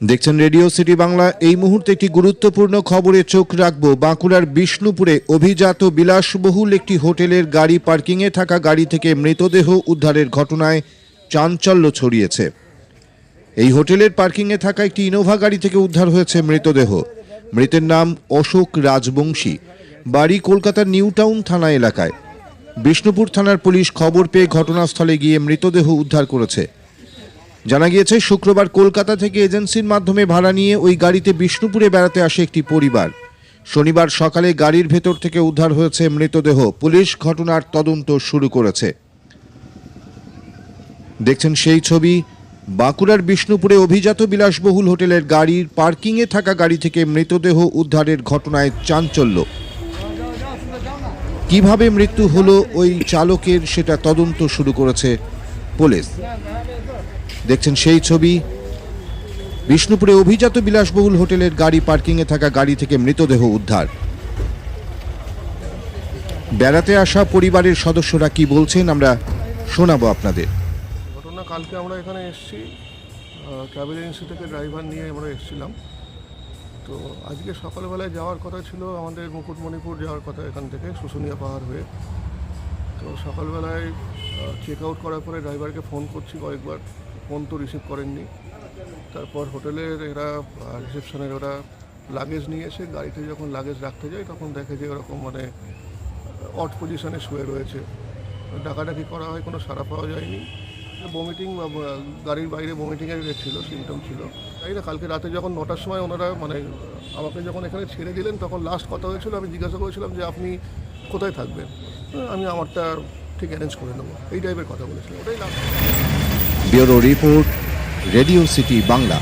দেখছেন radio city Bangla. এই মুহূর্তে একটি গুরুত্বপূর্ণ খবরে চোখ রাখব। বাঁকুড়ার বিষ্ণুপুরে অভিজাত বিলাসবহুল একটি হোটেলের গাড়ি পার্কিংয়ে থাকা গাড়ি থেকে মৃতদেহ উদ্ধারের ঘটনায় চাঞ্চল্য ছড়িয়েছে। এই হোটেলের পার্কিংয়ে থাকা একটি ইনোভা গাড়ি থেকে উদ্ধার হয়েছে মৃতদেহ। মৃতের নাম অশোক রাজবংশী। বাড়ি কলকাতার নিউ টাউন থানা এলাকায়। বিষ্ণুপুর থানার পুলিশ খবর পেয়ে ঘটনাস্থলে গিয়ে মৃতদেহ উদ্ধার করেছে। জানা গিয়েছে, শুক্রবার কলকাতা থেকে এজেন্সির মাধ্যমে ভাড়া নিয়ে ওই গাড়িতে বিষ্ণুপুরে বেড়াতে আসে একটি পরিবার। শনিবার সকালে গাড়ির ভেতর থেকে উদ্ধার হয়েছে মৃতদেহ। পুলিশ ঘটনার তদন্ত শুরু করেছে। দেখছেন সেই ছবি, বাঁকুড়ার বিষ্ণুপুরে অভিজাত বিলাসবহুল হোটেলের গাড়ির পার্কিংয়ে থাকা গাড়ি থেকে মৃতদেহ উদ্ধারের ঘটনায় চাঞ্চল্য। কীভাবে মৃত্যু হলো ওই চালকের সেটা তদন্ত শুরু করেছে পুলিশ। দেখছেন সেই ছবি। বিষ্ণুপুরে অভিজাত বিলাসবহুল হোটেলের গাড়ি পার্কিংয়ে থাকা গাড়ি থেকে মৃতদেহ উদ্ধার। বেড়াতে আসা পরিবারের সদস্যরা কি বলছেন, আমরা শোনাবো আপনাদের। ঘটনা, কালকে আমরা এখানে এসেছি। ট্রাভেল এজেন্সি থেকে ড্রাইভার নিয়ে আমরা এসেছিলাম। তো আজকে সকালবেলায় যাওয়ার কথা ছিল, আমাদের মুকুটমণিপুর যাওয়ার কথা এখান থেকে, শুশুনিয়া পাহাড় হয়ে। তো সকালবেলায় চেক আউট করার পরে ড্রাইভারকে ফোন করছি কয়েকবার। ফোন তো রিসিভ করেননি। তারপর হোটেলের এরা রিসেপশনের ওরা লাগেজ নিয়ে এসে গাড়িতে যখন লাগেজ রাখতে যায়, তখন দেখে যে ওরকম মানে অট পজিশনে শুয়ে রয়েছে। ডাকাডাকি করা হয়, কোনো সাড়া পাওয়া যায়নি। বমিটিং গাড়ির বাইরে বমিটিংয়ের ছিল সিমটম ছিল। তাই না, কালকে রাতে যখন নটার সময় ওনারা মানে আমাকে যখন এখানে ছেড়ে দিলেন, তখন লাস্ট কথা হয়েছিল, আমি জিজ্ঞাসা করেছিলাম যে আপনি কোথায় থাকবেন? আমি আমারটা ঠিক অ্যারেঞ্জ করে নেব এই টাইপের কথা বলেছিলাম। ওটাই না bureau report, radio city Bangla.